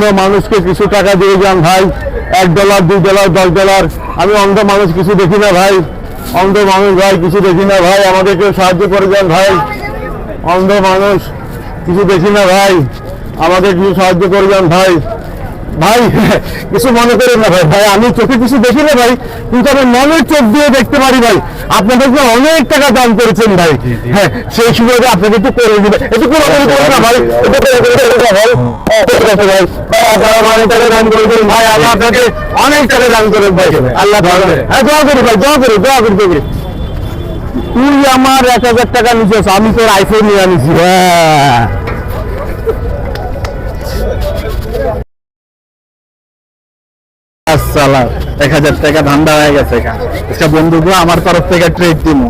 অন্ধ মানুষকে কিছু টাকা দিয়ে যান ভাই। এক ডলার দুই ডলার দশ ডলার আমি অন্ধ মানুষ কিছু দেখি না ভাই। অন্ধ মানুষ ভাই, কিছু দেখি না ভাই। আমাদেরকে সাহায্য করে যান ভাই। অন্ধ মানুষ কিছু দেখি না ভাই। আমাদের কিছু সাহায্য করে যান ভাই। ভাই কিছু মনে করেন না ভাই। ভাই আমি চোখে কিছু দেখি না ভাই কিন্তু আমি মনের চোখ দিয়ে দেখতে পারি ভাই। আপনাদেরকে অনেক টাকা দান করেছেন ভাই। হ্যাঁ সেই সুযোগে আপনাকে একটু করে দিবে। একটু করে করে না ভাই? একটু করে করে না ভাই? হ্যাঁ, ঠিক আছে ভাই। ভাই, আপনারা অনেক টাকা দান করেছেন। ভাই আল্লাহ আপনাকে অনেক টাকা দান করেন ভাই। আল্লাহ ভালো হ্যাঁ দোয়া করি ভাই দোয়া করি দোয়া করি করি। তুই আমার এক হাজার টাকা নিছিস আমি তোর আইফোন নিয়ে আনিছি। হ্যাঁ। সালাম এক হাজার টাকা ধান্দা হয়ে গেছে এখানে। একটা বন্ধুকে আমার তরফ থেকে ট্রেড দিব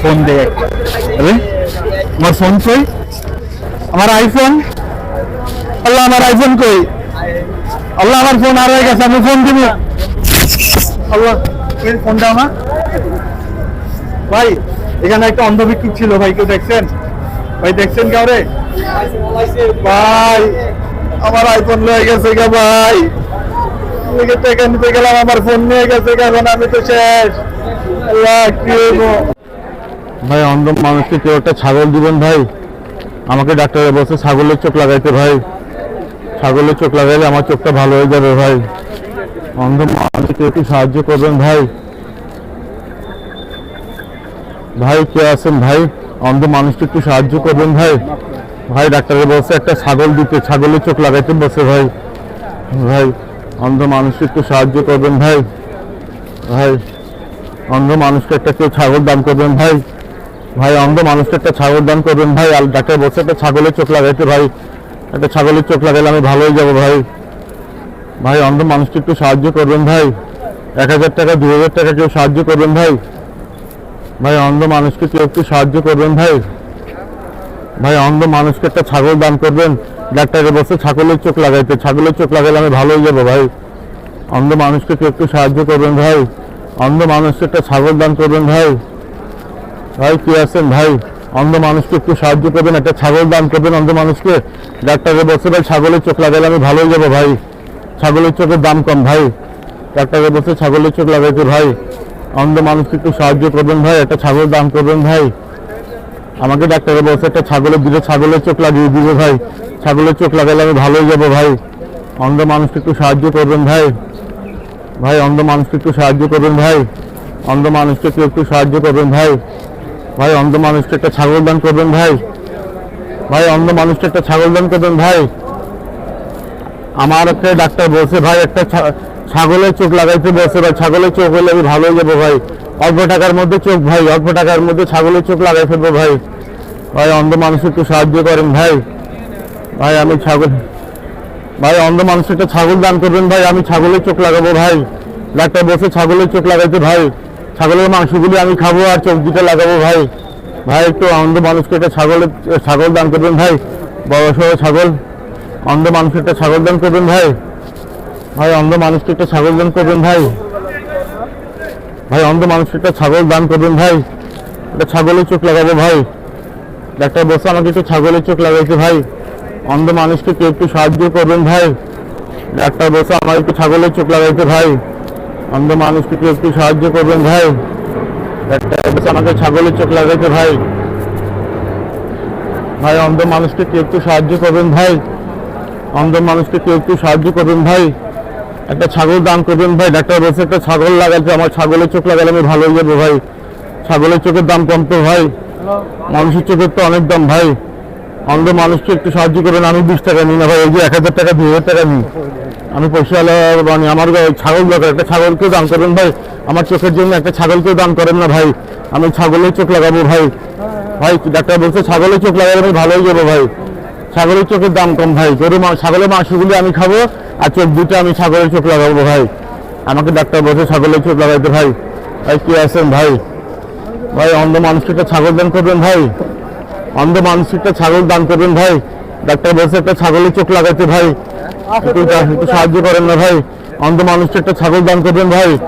ফোন দিয়ে। আমার ফোন কই? আমার আইফোন আল্লাহ, আমার আইফোন কই? আল্লাহ, আমার ফোন আর হয়ে গেছে, আমি ফোন দিব আল্লাহ ফোনটা আমার ভাই, এখানে একটা অন্ধভিক্ষুক ছিল, ভাই, কেউ দেখছেন? ভাই, দেখছেন কাউরে? ভাই, আমার আইফোন লয়ে গেছে গা, ভাই। আমার আমি তো ভাই, অন্ধ মানুষকে কেউ একটা ছাগল দিবেন ভাই? আমাকে ডাক্তারে বলছে ছাগলের চোখ লাগাইতে ভাই। ছাগলের চোখ লাগাইলে আমার চোখটা ভালো হয়ে যাবে ভাই। অন্ধ মানুষকে একটু সাহায্য করবেন ভাই? ভাই, কে আছেন ভাই? অন্ধ মানুষকে একটু সাহায্য করবেন ভাই? ভাই, ডাক্তারে বলছে একটা ছাগল দিতে, ছাগলের চোখ লাগাইতে বসে ভাই। ভাই অন্ধ মানুষকে একটু সাহায্য করবেন ভাই। ভাই, অন্ধ মানুষকে একটা কেউ ছাগল দান করবেন ভাই। ভাই, অন্ধ মানুষকে একটা ছাগল দান করবেন ভাই। আর ডাক্তার বলছে একটা ছাগলের চোখ লাগাইতে ভাই। একটা ছাগলের চোখ লাগাইলে আমি ভালো হয়ে যাব ভাই। ভাই, অন্ধ মানুষকে একটু সাহায্য করবেন ভাই। এক হাজার টাকা দু হাজার টাকা কেউ সাহায্য করবেন ভাই। ভাই, অন্ধ মানুষকে কেউ একটু সাহায্য করবেন ভাই। ভাই, অন্ধ মানুষকে একটা ছাগল দান করবেন। ডাক্তারে বসে ছাগলের চোখ লাগাইতে, ছাগলের চোখ লাগাইলে আমি ভালোই যাব ভাই। অন্ধ মানুষকে কেউ একটু সাহায্য করবেন ভাই। অন্ধ মানুষকে একটা ছাগল দান করবেন ভাই। ভাই, কি আছেন ভাই? অন্ধ মানুষকে একটু সাহায্য করবেন, একটা ছাগল দান করবেন অন্ধ মানুষকে। ডাক্তারে বসে ভাই, ছাগলের চোখ লাগাইলে আমি ভালোই যাব ভাই। ছাগলের চোখের দাম কম ভাই। ডাক্তারে বসে ছাগলের চোখ লাগাইতে ভাই। অন্ধ মানুষকে একটু সাহায্য করবেন ভাই, একটা ছাগল দান করবেন ভাই। আমাকে ডাক্তারে বলছে, একটা ছাগলের দিলে ছাগলের চোখ লাগিয়ে দিবে ভাই। ছাগলের চোখ লাগালে আমি ভালোই যাব ভাই। অন্ধ মানুষকে একটু সাহায্য করবেন ভাই। ভাই, অন্ধ মানুষকে একটু সাহায্য করবেন ভাই। অন্ধ মানুষকে কেউ একটু সাহায্য করবেন ভাই। ভাই, অন্ধ মানুষকে একটা ছাগল দান করবেন ভাই। ভাই, অন্ধ মানুষকে একটা ছাগল দান করবেন ভাই। আমার একটা ডাক্তার বলছে, ভাই, একটা ছাগলের চোখ লাগাইতে বলছে, ভাই। ছাগলের চোখ হলে আমি ভালো হয়ে যাব ভাই। অল্প টাকার মধ্যে চোখ ভাই, অল্প টাকার মধ্যে ছাগলের চোখ লাগাই ফেলব ভাই। ভাই, অন্ধ মানুষ একটু সাহায্য করেন ভাই। ভাই, আমি ছাগল, ভাই, অন্ধ মানুষ একটা ছাগল দান করবেন ভাই, আমি ছাগলের চোখ লাগাবো ভাই। ডাক্তার বসে ছাগলের চোখ লাগাইতে ভাই, ছাগলের মাংসগুলি আমি খাব আর চোখ দুটো লাগাবো ভাই। ভাই, একটু অন্ধ মানুষকে একটা ছাগলের, ছাগল দান করবেন ভাই। বড় সড়ো ছাগল, অন্ধ মানুষকে একটা ছাগল দান করবেন ভাই। ভাই, অন্ধ মানুষকে একটা ছাগল দান করবেন ভাই। ভাই, অন্ধ মানুষকে একটা ছাগল দান করবেন ভাই। একটা ছাগলের চোখ লাগাবো ভাই। ডাক্তার বলছে আমাকে একটু ছাগলের চোখ লাগাইছে ভাই। অন্ধ মানুষকে কেউ একটু সাহায্য করবেন ভাই। ডাক্তার বলছে আমার একটু ছাগলের চোখ লাগাইছে ভাই। অন্ধ মানুষকে কেউ একটু সাহায্য করবেন ভাই। ডাক্তার বলছে আমাকে ছাগলের চোখ লাগাইতে ভাই। ভাই, অন্ধ মানুষকে কেউ একটু সাহায্য করবেন ভাই। অন্ধ মানুষকে কেউ একটু সাহায্য করবেন ভাই। একটা ছাগল দান করবেন ভাই, ডাক্তার বলছে একটা ছাগল লাগাইছে আমার ছাগলের চোখ লাগালে আমি ভালো হয়ে যাব ভাই। ছাগলের চোখের দাম কম তো ভাই, মানুষের চোখের তো অনেক দাম ভাই। অন্ধ মানুষকে একটু সাহায্য করবেন, আমি বিশ টাকা নিই না ভাই ওই যে এক হাজার টাকা, দুই হাজার টাকা নিই। আমি পয়সা মানে আমার ছাগল দরকার, একটা ছাগলকেও দান করবেন ভাই। আমার চোখের জন্য একটা ছাগলকেও দান করেন না ভাই, আমি ছাগলের চোখ লাগাবো ভাই। ভাই, ডাক্তার বলছে ছাগলের চোখ লাগালে আমি ভালো হয়ে যাব ভাই। ছাগলের চোখের দাম কম ভাই, গরু ছাগলের মাংসগুলি আমি খাব আর চোখ দুটো আমি ছাগলের চোখ লাগাবো ভাই। আমাকে ডাক্তার বসে ছাগলের চোখ লাগাইতে ভাই। ভাই, কি আছেন ভাই? ভাই, অন্ধ মানুষকে একটা ছাগল দান করবেন ভাই। অন্ধ মানুষকে একটা ছাগল দান করবেন ভাই। ডাক্তার বলছে একটা ছাগলের চোখ লাগাইতে ভাই। একটু সাহায্য করেন না ভাই। অন্ধ মানুষকে একটা ছাগল দান করবেন ভাই।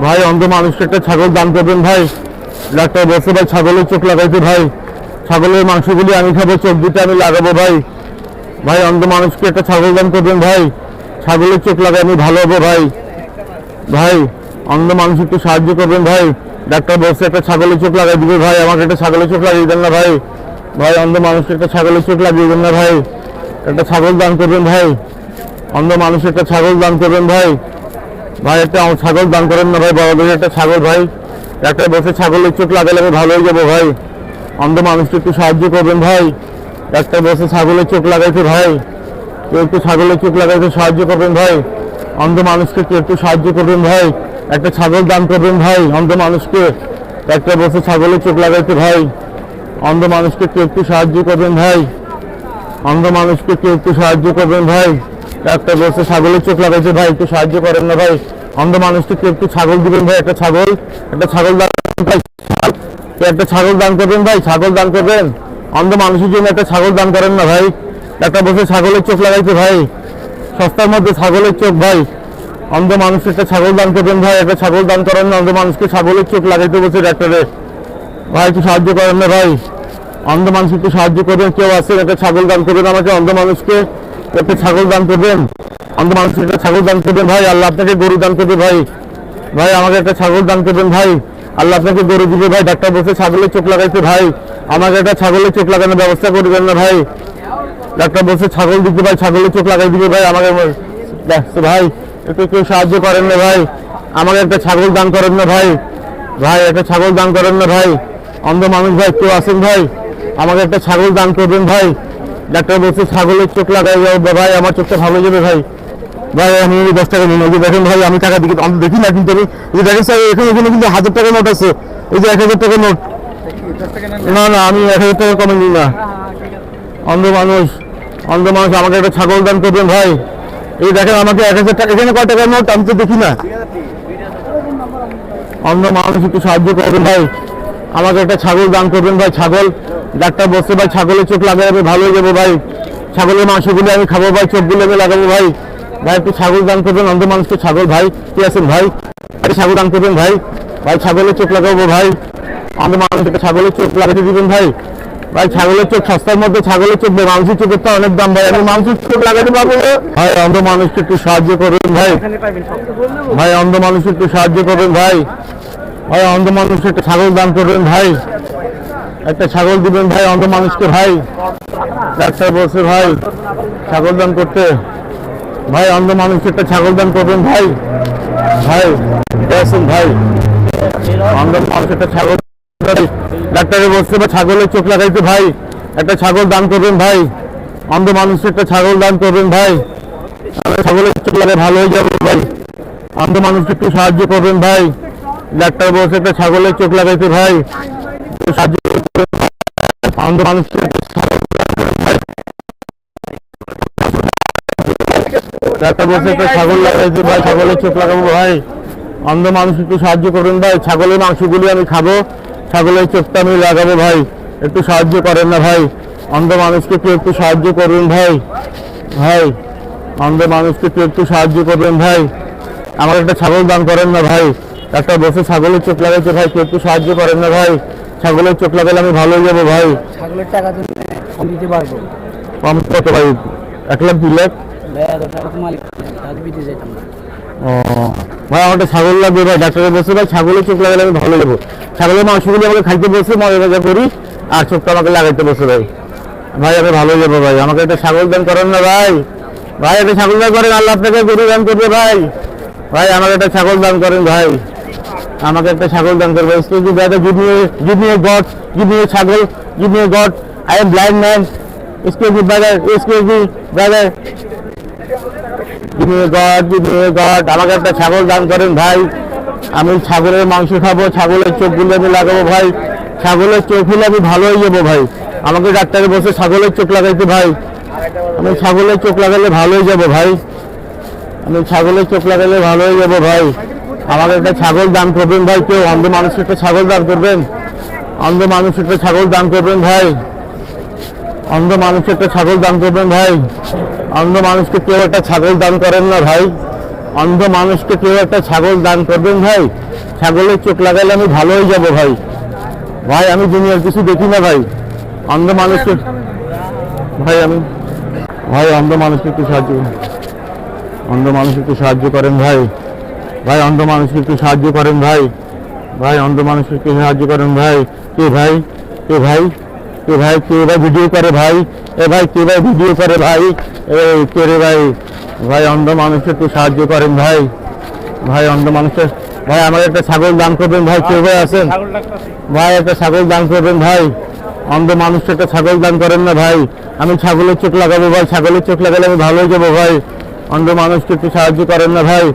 ভাই, অন্ধ মানুষকে একটা ছাগল দান করবেন ভাই। ডাক্তার বলছে ভাই, ছাগলের চোখ লাগাইতে ভাই। ছাগলের মাংসগুলি আমি খাব, চোখ দুটো আমি লাগাবো ভাই। ভাই অন্ধ মানুষকে একটা ছাগল দান করবেন ভাই। ছাগলের চোখ লাগাই আমি ভালো হব ভাই। ভাই অন্ধ মানুষ একটু সাহায্য করবেন ভাই। ডাক্তার বলছে একটা ছাগলের চোখ লাগাই দিবে ভাই, আমাকে একটা ছাগলের চোখ লাগিয়ে দেন না ভাই। ভাই অন্ধ মানুষকে একটা ছাগলের চোখ লাগিয়ে দেন না ভাই। একটা ছাগল দান করবেন ভাই। অন্ধ মানুষ একটা ছাগল দান করবেন ভাই। ভাই, একটা ছাগল দান করেন না ভাই, বড় একটা ছাগল ভাই। ডাক্তার বলছে ছাগলের চোখ লাগালে আমি ভালো হয়ে যাব ভাই। অন্ধ মানুষকে একটু সাহায্য করবেন ভাই। ডাক্তার বসে ছাগলের চোখ লাগাইতে ভাই। কেউ একটু ছাগলের চোখ লাগাইতে সাহায্য করবেন ভাই। অন্ধ মানুষকে কেউ একটু সাহায্য করবেন ভাই। একটা ছাগল দান করবেন ভাই, অন্ধ মানুষকে। ডাক্তার বসে ছাগলের চোখ লাগাইতে ভাই। অন্ধ মানুষকে কেউ একটু সাহায্য করবেন ভাই। অন্ধ মানুষকে কেউ একটু সাহায্য করবেন ভাই। ডাক্তার বসে ছাগলের চোখ লাগাইছে ভাই, একটু সাহায্য করেন না ভাই। অন্ধ মানুষকে কেউ একটু ছাগল দিবেন ভাই, একটা ছাগল। একটা ছাগল দান একটা ছাগল দান করবেন ভাই, ছাগল দান করবেন। অন্ধ মানুষের জন্য একটা ছাগল দান করেন না ভাই। ডাক্তার বসে ছাগলের চোখ লাগাইছে ভাই। সস্তার মধ্যে ছাগলের চোখ ভাই। অন্ধ মানুষকে একটা ছাগল দান করবেন ভাই। একটা ছাগল দান করেন না, অন্ধ মানুষকে ছাগলের চোখ লাগাইতে বসে ডাক্তারে। ভাই, একটু সাহায্য করেন না ভাই। অন্ধ মানুষ একটু সাহায্য করবেন, কেউ আছেন একটা ছাগল দান করবেন আমাকে, অন্ধ মানুষকে। একটা ছাগল দান করবেন। অন্ধ মানুষকে একটা ছাগল দান করবেন ভাই। আল্লাহ আপনাকে গরু দান করবে ভাই। ভাই, আমাকে একটা ছাগল দান করবেন ভাই। আল্লাহ আপনাকে গরু দিবে ভাই। ডাক্তার বসে ছাগলের চোখ লাগাইছে ভাই। আমাকে একটা ছাগলের চোখ লাগানোর ব্যবস্থা করবেন না ভাই। ডাক্তার বলছে ছাগল দিতে ভাই ছাগলের চোখ লাগাই দিবে ভাই, আমাকে ভাই একটু কেউ সাহায্য করেন না ভাই। আমাকে একটা ছাগল দান করেন না ভাই। ভাই, একটা ছাগল দান করেন না ভাই। অন্ধ মানুষ ভাই, কেউ আসেন ভাই? আমাকে একটা ছাগল দান করবেন ভাই। ডাক্তার বলছে ছাগলের চোখ লাগাই যাবে ভাই, আমার চোখটা ভালো যাবে ভাই। ভাই, আমি দশ টাকা নিন যে দেখেন ভাই, আমি টাকা দিকে আমি দেখি না কিন্তু আমি দেখেন স্যার, এখানে কিন্তু হাজার টাকা নোট আছে। এই যে এক হাজার টাকা নোট। না না, আমি এক হাজার টাকা কমে নিই না। অন্ধ মানুষ অন্ধ মানুষ, আমাকে একটা ছাগল দান করবেন ভাই। এই দেখেন আমাকে এক হাজার টাকা এখানে কয় টাকার নোট? আমি তো দেখি না। অন্ধ মানুষ একটু সাহায্য করবেন ভাই। আমাকে একটা ছাগল দান করবেন ভাই, ছাগল। ডাক্তার বসছে ভাই ছাগলের চোখ লাগাবে ভালো হয়ে যাব ভাই। ছাগলের মাংসগুলো আমি খাব ভাই, চোখগুলো আমি লাগাবো ভাই। ভাই, একটু ছাগল দান করবেন অন্ধ মানুষকে ছাগল। ভাই, কি আছেন ভাই? ছাগল দান করবেন ভাই। ভাই ছাগলের চোখ লাগাবো ভাই। অন্ধ মানুষকে ছাগলের চোখ লাগাতে দিবেন ভাই। ভাই, ছাগলের চোখ সস্তার মধ্যে, ছাগলের চোখ মানুষের চোখের তো অনেক দাম ভাই। আমি মানুষের চোখ লাগাতে পারব ভাই, অন্ধ মানুষকে একটু সাহায্য করবেন ভাই। ভাই, অন্ধ মানুষকে একটু সাহায্য করবেন ভাই। ভাই, অন্ধ মানুষকে একটা ছাগল দান করবেন ভাই। একটা ছাগল দিবেন ভাই, অন্ধ মানুষকে ভাই। ডাক্তার বলছে ভাই, ছাগল দান করতে। ভাই, অন্ধ মানুষকে একটা ছাগল দান করবেন ভাই। ভাই ভাই। অন্ধ মানুষ একটা ছাগল ডাক্তারে বলছে বা ছাগলের চোখ লাগাইতে ভাই, একটা ছাগল দান করবেন ভাই। অন্ধ মানুষকে একটা ছাগল দান করবেন ভাই। ছাগলের চোখ লাগাই ভালো হয়ে যাবে ভাই। অন্ধ মানুষকে একটু সাহায্য করবেন ভাই। ডাক্তার বলছে, একটা ছাগলের চোখ লাগাইতে ভাই। সাহায্য। অন্ধ মানুষকে। ডাক্তার একটা ছাগল লাগাইতে ভাই, ছাগলের চোখ লাগাবো ভাই। অন্ধ মানুষ একটু সাহায্য করবেন ভাই। ছাগলের মাংসগুলি আমি খাব। ছাগলের চোখটা আমি লাগাবো ভাই। একটু সাহায্য করেন না ভাই। অন্ধ মানুষকে কেউ একটু সাহায্য করবেন ভাই। ভাই অন্ধ মানুষকে কেউ একটু সাহায্য করবেন ভাই। আমার একটা ছাগল দান করেন না ভাই। একটা বসে ছাগলের চোখ লাগাইছে ভাই কেউ একটু সাহায্য করেন না ভাই। ছাগলের চোখ লাগালে আমি ভালো হয়ে যাব ভাই। ছাগলের টাকা দিতে পারব। কম কত ভাই? এক লাখ দুই লাখ? ও, ভাই আমার একটা ছাগল লাগবে, ভাই ডাক্তারে বলছে, ভাই, ছাগলের চোখ লাগালে আমি ভালো যাব ছাগলের মাংসগুলি আমাকে খাইতে বলছে, মজা মজা করি, আর চোখটা আমাকে লাগাইতে বলছে, ভাই। ভাই, আমি ভালো যাব ভাই, আমাকে একটা ছাগল দান করেন না, ভাই। ভাই, একটা ছাগল দান করেন, আল্লাহ আপনাকে গরু দান করবে, ভাই। ভাই, আমাকে একটা ছাগল দান করেন, ভাই। আমাকে একটা ছাগল দান করবে excuse me brother give me give God give ছাগল give me God I am blind man excuse me brother excuse brother আমাকে একটা ছাগল দান করেন ভাই। আমি ছাগলের মাংস খাব, ছাগলের চোখগুলো আমি লাগাবো ভাই। ছাগলের চোখ হলে আমি ভালো হয়ে যাব ভাই। আমাকে ডাক্তারে বসে ছাগলের চোখ লাগাইতে ভাই। আমি ছাগলের চোখ লাগালে ভালো হয়ে যাব ভাই। আমি ছাগলের চোখ লাগালে ভালো হয়ে যাব ভাই। আমাকে একটা ছাগল দান করবেন ভাই, কেউ অন্ধ মানুষকে একটা ছাগল দান করবেন? অন্ধ মানুষ একটা ছাগল দান করবেন ভাই। অন্ধ মানুষকে একটা ছাগল দান করবেন ভাই। অন্ধ মানুষকে কেউ একটা ছাগল দান করেন না ভাই। অন্ধ মানুষকে কেউ একটা ছাগল দান করবেন ভাই। ছাগলের চোখ লাগালে আমি ভালো হয়ে যাব ভাই। ভাই, আমি দুনিয়ার কিছু দেখি না ভাই। অন্ধ মানুষকে ভাই, আমি ভাই, অন্ধ মানুষকে একটু সাহায্য অন্ধ মানুষ একটু সাহায্য করেন ভাই। ভাই, অন্ধ মানুষকে একটু সাহায্য করেন ভাই। ভাই, অন্ধ মানুষকে সাহায্য করেন ভাই। কে ভাই? কে ভাই? কে ভাই কে ভাই ভিডিও করে ভাই? এ ভাই, কে ভাই ভিডিও করে ভাই? কে রে ভাই? ভাই, অন্ধ মানুষকে একটু সাহায্য করেন ভাই। ভাই, অন্ধ মানুষের ভাই, আমার একটা ছাগল দান করবেন ভাই, কে ভাই আছেন? ভাই, একটা ছাগল দান করবেন ভাই। অন্ধ মানুষকে একটা ছাগল দান করেন না ভাই। আমি ছাগলের চোখ লাগাবো ভাই, ছাগলের চোখ লাগালে আমি ভালো হয়ে যাব ভাই। অন্ধ মানুষকে একটু সাহায্য করেন না ভাই।